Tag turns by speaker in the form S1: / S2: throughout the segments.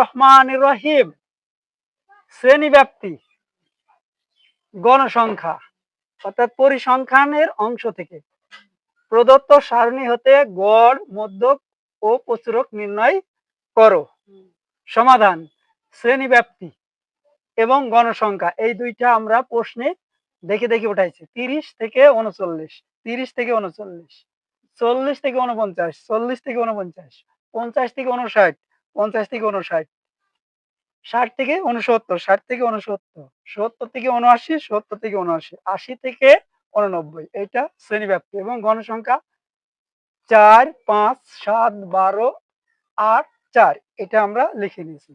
S1: রহমান রহিম শ্রেণী ব্যাপ্তি গণসংখ্যা অর্থাৎ পরিসংখ্যানের অংশ থেকে প্রদত্ত সারণী হতে গড় মধ্যক ও প্রচুরক নির্ণয় করো সমাধান শ্রেণী ব্যাপ্তি এবং গণসংখ্যা এই দুইটা আমরা প্রশ্নে দেখে দেখে উঠাইছি তিরিশ থেকে উনচল্লিশ তিরিশ থেকে উনচল্লিশ চল্লিশ থেকে উনপঞ্চাশ চল্লিশ থেকে উনপঞ্চাশ পঞ্চাশ থেকে উনষাট পঞ্চাশ থেকে উনষাট ষাট থেকে উনসত্তর ষাট থেকে উনসত্তর সত্তর থেকে উনআশি সত্তর থেকে উনআশি আশি থেকে উননব্বই এটা শ্রেণীব্যাপ্তি এবং গণসংখ্যা চার পাঁচ সাত বারো আট চার এটা আমরা লিখে নিয়েছি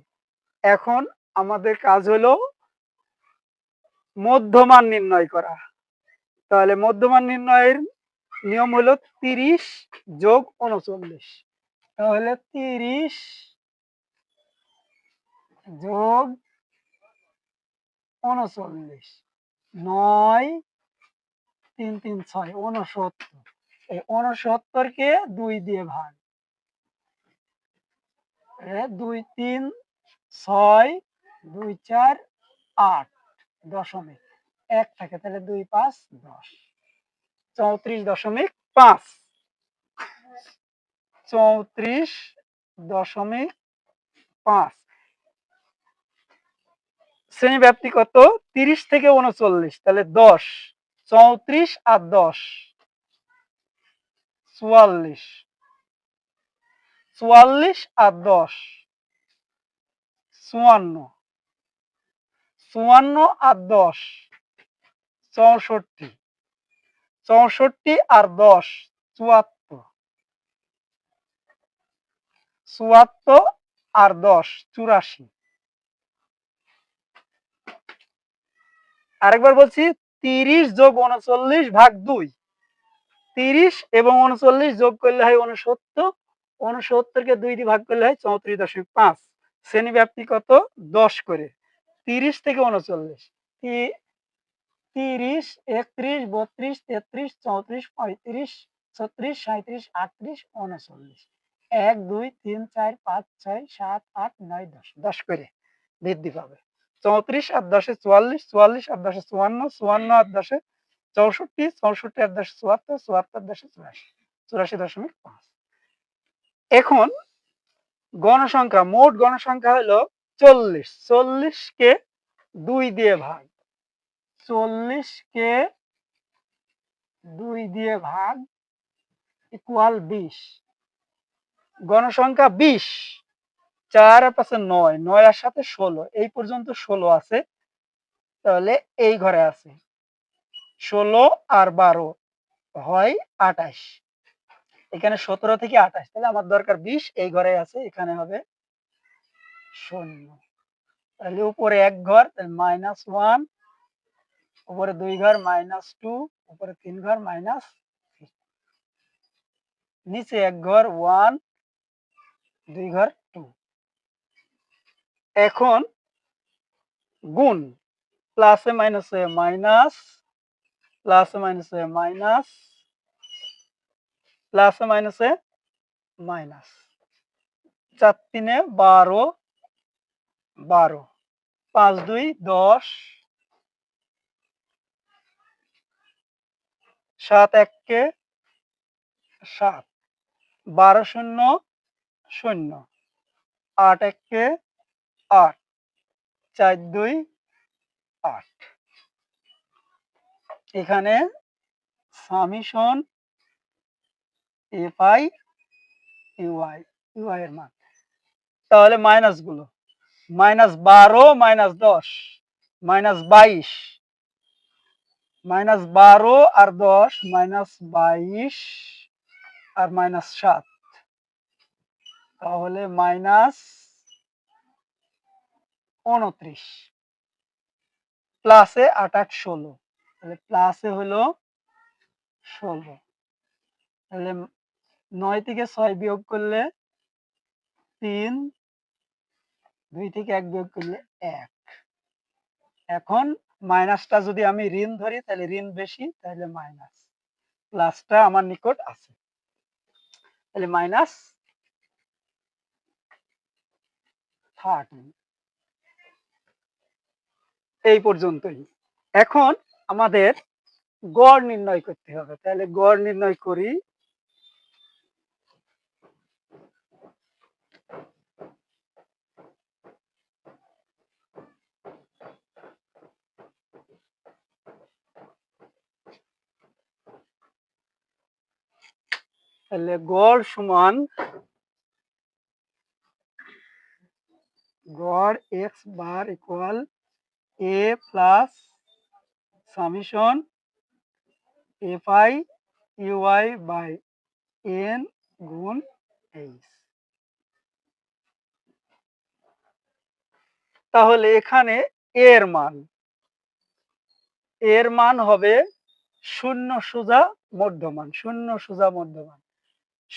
S1: এখন আমাদের কাজ হলো মধ্যমান নির্ণয় করা তাহলে মধ্যমান নির্ণয়ের নিয়ম হলো তিরিশ যোগ উনচল্লিশ তাহলে তিরিশ যোগ উনচল্লিশ নয় তিন তিন ছয় উনসত্তর এই কে দুই দিয়ে ভাগ দুই তিন ছয় দুই চার আট দশমিক এক থাকে তাহলে দুই পাঁচ দশ চৌত্রিশ দশমিক পাঁচ চৌত্রিশ দশমিক পাঁচ শ্রেণী ব্যাপ্তি কত তিরিশ থেকে উনচল্লিশ তাহলে দশ চৌত্রিশ আর দশ চুয়াল্লিশ চুয়াল্লিশ আর দশ চুয়ান্ন চুয়ান্ন আর দশ চৌষট্টি চৌষট্টি আর দশ চুয়াত্তর চুয়াত্তর আর দশ চুরাশি আরেকবার বলছি তিরিশ যোগ উনচল্লিশ ভাগ দুই তিরিশ এবং উনচল্লিশ যোগ করলে হয় উনসত্তর উনসত্তর কে দুই দিয়ে ভাগ করলে হয় চৌত্রিশ দশমিক পাঁচ শ্রেণী ব্যাপ্তি কত দশ করে তিরিশ থেকে উনচল্লিশ তিরিশ একত্রিশ বত্রিশ তেত্রিশ চৌত্রিশ পঁয়ত্রিশ ছত্রিশ সাঁত্রিশ আটত্রিশ উনচল্লিশ এক দুই তিন চার পাঁচ ছয় সাত আট নয় দশ দশ করে বৃদ্ধি পাবে চৌত্রিশ আট দশে চুয়াল্লিশ চুয়াল্লিশ আট দশে চুয়ান্ন চুয়ান্ন আট দশে চৌষট্টি চৌষট্টি আট দশে চুয়াত্তর চুয়াত্তর দশে চুরাশি চুরাশি দশমিক পাঁচ এখন গণসংখ্যা মোট গণসংখ্যা হলো চল্লিশ চল্লিশ কে দুই দিয়ে ভাগ চল্লিশ কে দুই দিয়ে ভাগ ইকুয়াল বিশ গণসংখ্যা বিশ চার আর পাশে নয় নয় আর সাথে ষোলো এই পর্যন্ত ষোলো আছে তাহলে এই ঘরে আছে ষোলো আর বারো হয় আটাশ এখানে সতেরো থেকে আটাশ তাহলে আমার দরকার বিশ এই ঘরে আছে এখানে হবে শূন্য তাহলে উপরে এক ঘর মাইনাস ওয়ান উপরে দুই ঘর মাইনাস টু উপরে তিন ঘর মাইনাস নিচে এক ঘর ওয়ান দুই ঘর এখন গুণ প্লাসে মাইনাসে মাইনাস প্লাসে মাইনাসে মাইনাস প্লাসে মাইনাসে মাইনাস চার তিনে বারো বারো পাঁচ দুই দশ সাত এককে সাত বারো শূন্য শূন্য আট এককে আট চার দুই আট এখানে summation F I U I U I এর মান তাহলে মাইনাস গুলো মাইনাস বারো মাইনাস দশ মাইনাস বাইশ মাইনাস বারো আর দশ মাইনাস বাইশ আর মাইনাস সাত তাহলে মাইনাস উনত্রিশ প্লাসে আট আট ষোলো তাহলে প্লাসে হলো ষোলো তাহলে নয় থেকে ছয় বিয়োগ করলে তিন দুই থেকে এক বিয়োগ করলে এক এখন মাইনাসটা যদি আমি ঋণ ধরি তাহলে ঋণ বেশি তাহলে মাইনাস প্লাসটা আমার নিকট আছে তাহলে মাইনাস থার্টিন এই পর্যন্তই এখন আমাদের গড় নির্ণয় করতে হবে তাহলে গড় নির্ণয় করি তাহলে গড় সমান গড় X bar equal A plus summation F I U I by N গুণ এইচ তাহলে এখানে এর মান এর মান হবে শূন্য সোজা মধ্যমান শূন্য সোজা মধ্যমান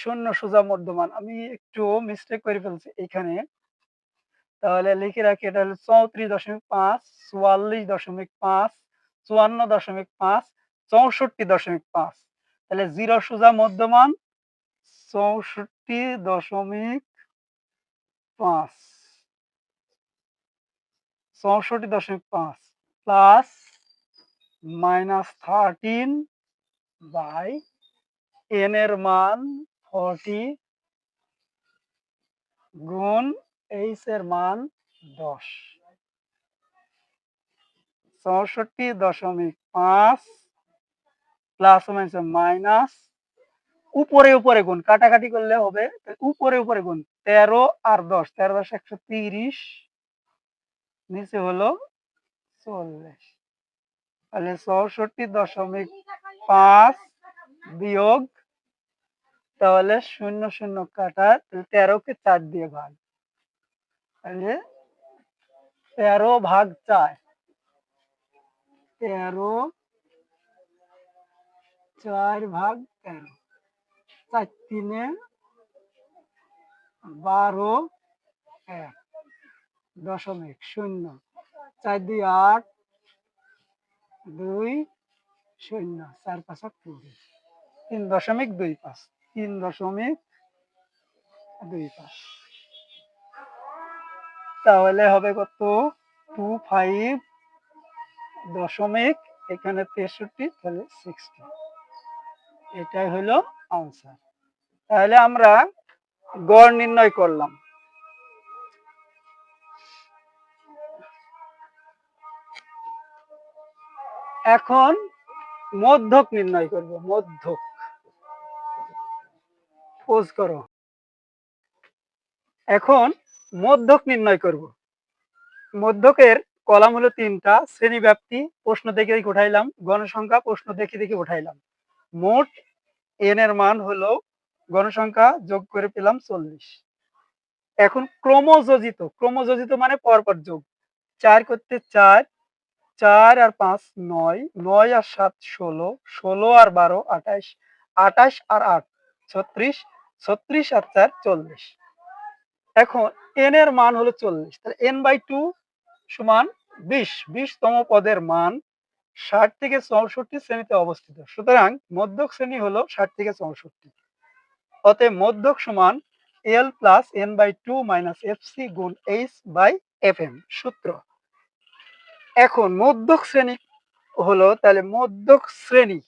S1: শূন্য সোজা মধ্যমান আমি একটু মিস্টেক করে ফেলছি এখানে তাহলে লিখে রাখি এটা হলো চৌত্রিশ দশমিক পাঁচ চুয়াল্লিশ দশমিক পাঁচ চুয়ান্ন দশমিক পাঁচ চৌষট্টি দশমিক পাঁচ তাহলে জিরো সোজা মধ্যমান চৌষট্টি দশমিক পাঁচ চৌষট্টি দশমিক পাঁচ plus minus thirteen by N এর মান ফর্টি গুণ এইচ এর মান দশ চৌষট্টি দশমিক পাঁচ প্লাস মাইনাস উপরে উপরে গুণ কাটাকাটি করলে হবে উপরে উপরে গুণ তেরো আর দশ তেরো দশ একশো তিরিশ নিচে হলো চল্লিশ তাহলে চৌষট্টি দশমিক পাঁচ বিয়োগ তাহলে শূন্য শূন্য কাটা তেরোকে চার দিয়ে ভাগ যে তেরো ভাগ চার তেরো চার ভাগ তেরো চার তিনে বারো এক দশমিক শূন্য চার দুই আট দুই শূন্য চার পাঁচ কুড়ি তিন দশমিক দুই পাঁচ তিন দশমিক দুই পাঁচ তাহলে হবে কত টু ফাইভ দশমিক এখানে তেষট্টি তাহলে সিক্সটি এটাই হলো আনসার তাহলে আমরা গড় নির্ণয় করলাম এখন মধ্যক নির্ণয় করব মধ্যক পোজ করো এখন মধ্যক নির্ণয় করব মধ্যকের কলাম হলো তিনটা শ্রেণীব্যাপ্তি প্রশ্ন দেখে দেখে উঠাইলাম গণসংখ্যা প্রশ্ন দেখে দেখে উঠাইলাম মোট এন এর মান হলো গণসংখ্যা যোগ করে পেলাম চল্লিশ এখন ক্রমযোজিত ক্রমযোজিত মানে পরপর যোগ চার করতে চার চার আর পাঁচ নয় নয় আর সাত ষোলো ষোলো আর বারো আঠাশ আঠাশ আর আট ছত্রিশ ছত্রিশ আর চার চল্লিশ এখন এন এর মান হলো চল্লিশ তাহলে এন বাই টু সমান বিশ বিশতম পদের মান ষাট থেকে চৌষট্টি শ্রেণীতে অবস্থিত সুতরাং মধ্যক শ্রেণী হলো ষাট থেকে চৌষট্টি অতএব মধ্যক সমান L plus N by two minus F C গুণ এইচ বাই এফ এম সূত্র এখন মধ্যক শ্রেণী হলো তাহলে মধ্যক শ্রেণী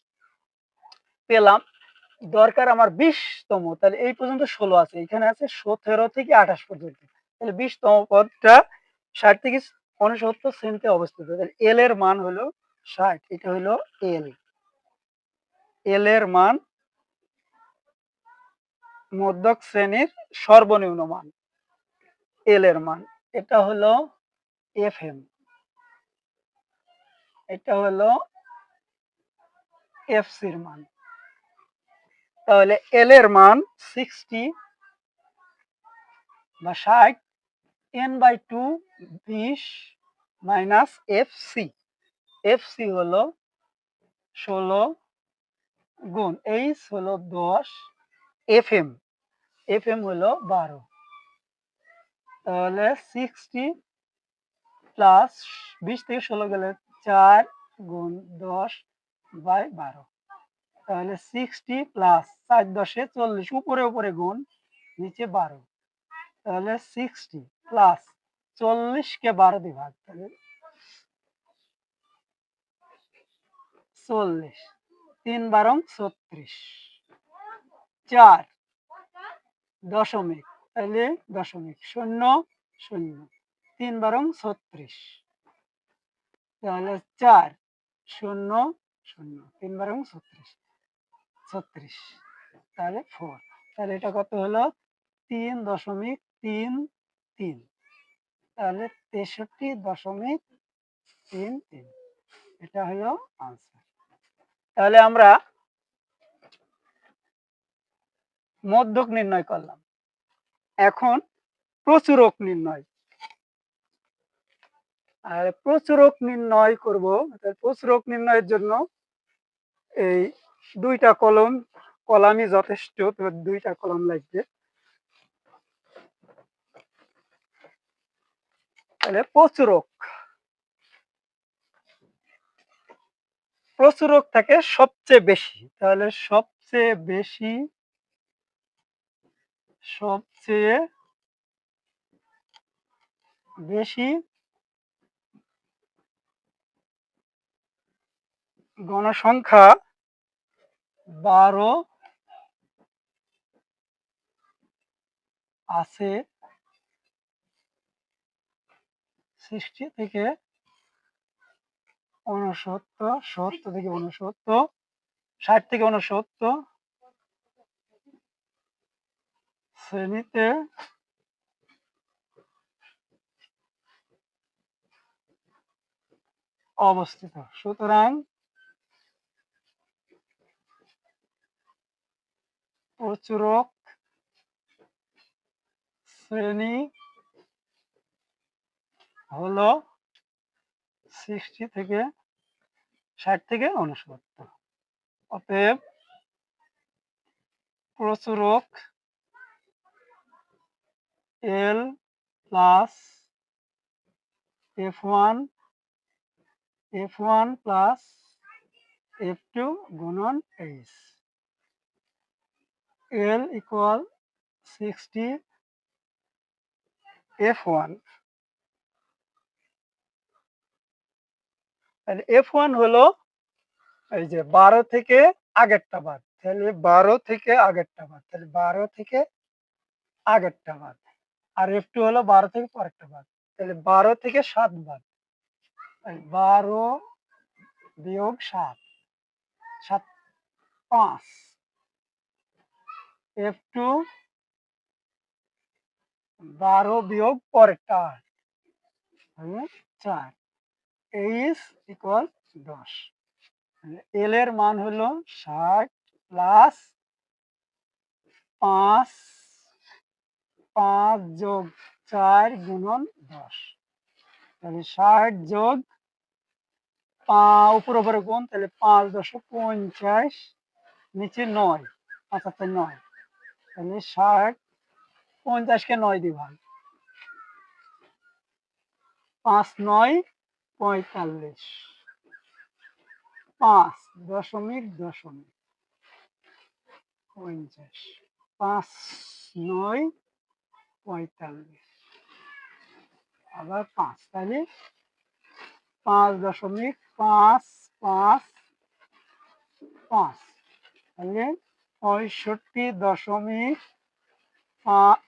S1: পেলাম দরকার আমার বিশতম তাহলে এই পর্যন্ত ষোলো আছে এখানে আছে সতেরো থেকে আঠাশ পর্যন্ত তাহলে বিশতম পদটা ষাট থেকে উনসত্তর সেন্টে অবস্থিত তাহলে এল এর মান হলো ষাট এটা হলো এল এল এর মান মধ্যক শ্রেণীর সর্বনিম্ন মান এল এর মান এটা হলো এফ এম এটা হলো এফ সির মান তাহলে এল এর মান সিক্সটি বা ষাট এন বাই টু বিশ minus F C F C হলো ষোলো গুণ এইচ হলো দশ এফ এম এফ এম হলো বারো তাহলে সিক্সটি প্লাস বিশ থেকে ষোলো গেলে চার গুণ দশ বাই বারো তাহলে সিক্সটি প্লাস চার দশে চল্লিশ উপরে উপরে গুণ নিচে বারো তাহলে সিক্সটি প্লাস চল্লিশকে বারো দিয়ে ভাগ তাহলে চল্লিশ তিন বারং ছত্রিশ চার দশমিক তাহলে দশমিক শূন্য শূন্য তিন বারং ছত্রিশ তাহলে চার শূন্য শূন্য তিন বারং ছত্রিশ ছত্রিশ তাহলে ফোর তাহলে এটা কত হলো তিন দশমিক তিন তিন তাহলে তেষট্টি দশমিক তিন তিন এটা হলো আনসার তাহলে আমরা মধ্যক নির্ণয় করলাম এখন প্রচুরক নির্ণয় আর প্রচুরক নির্ণয় করবো প্রচুরক নির্ণয়ের জন্য এই দুইটা কলম কলামই যথেষ্ট দুইটা কলম লাগবে তাহলে প্রচুরক প্রচুরক থাকে সবচেয়ে বেশি তাহলে সবচেয়ে বেশি সবচেয়ে বেশি গণসংখ্যা বারো আছে সৃষ্টি থেকে উনসত্তর সত্তর থেকে উনসত্তর ষাট থেকে ঊনসত্তর শ্রেণীতে অবস্থিত সুতরাং প্রচুরক শ্রেণী হল সিক্সটি থেকে ষাট থেকে অনুসত্ত অতএব প্রচুরক L plus F one F one plus F two গুণন H L equal sixty F one F one হলো এই যে বারো থেকে আগেরটা বাদ তাহলে বারো থেকে আগেরটা বাদ তাহলে বারো থেকে আগেরটা বাদ আর এফ টু হলো বারো থেকে পরেরটা বাদ তাহলে বারো থেকে সাত বাদ বারো বিয়োগ সাত সাত পাঁচ এফ টু বারো বিয়োগ পরেরটা মানে চার এইচ ইকুয়াল দশ এল মানে এর মান হলো ষাট প্লাস পাঁচ পাঁচ যোগ চার গুণন দশ তাহলে ষাট যোগ পা উপর উপরে গুণ তাহলে পাঁচ দশ পঞ্চাশ নিচে নয় পঁচাত্তর নয় তাহলে ষাট কে নয় দিয়ে ভাগ পাঁচ নয় পঁয়তাল্লিশ পাঁচ দশমিক দশমিক পঞ্চাশ পাঁচ নয় পঁয়তাল্লিশ আবার পাঁচ তাহলে পাঁচ দশমিক পাঁচ পাঁচ পাঁচ তাহলে পঁয়ষট্টি দশমিক পাঁচ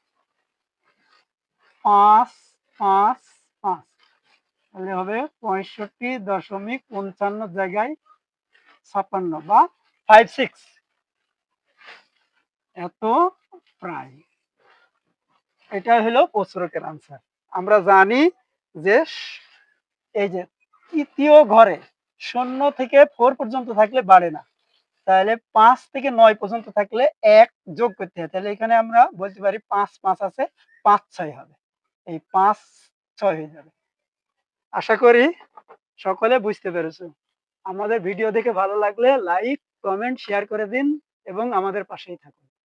S1: পাঁচ পাঁচ তাহলে হবে পঁয়ষট্টি দশমিক পঞ্চান্ন জায়গায় ছাপান্ন বা ফাইভ সিক্স এত প্রায় এটা হলো প্রচুরকের আনসার আমরা জানি যে এই যে তৃতীয় ঘরে শূন্য থেকে ফোর পর্যন্ত থাকলে বাড়ে না তাহলে পাঁচ থেকে নয় পর্যন্ত থাকলে এক যোগ করতে হয় তাহলে এখানে আমরা বলতে পারি পাঁচ পাঁচ আছে পাঁচ ছয় হবে এই পাঁচ ছয় হয়ে যাবে আশা করি সকলে বুঝতে পেরেছ আমাদের ভিডিও দেখে ভালো লাগলে লাইক কমেন্ট শেয়ার করে দিন এবং আমাদের পাশেই থাকুন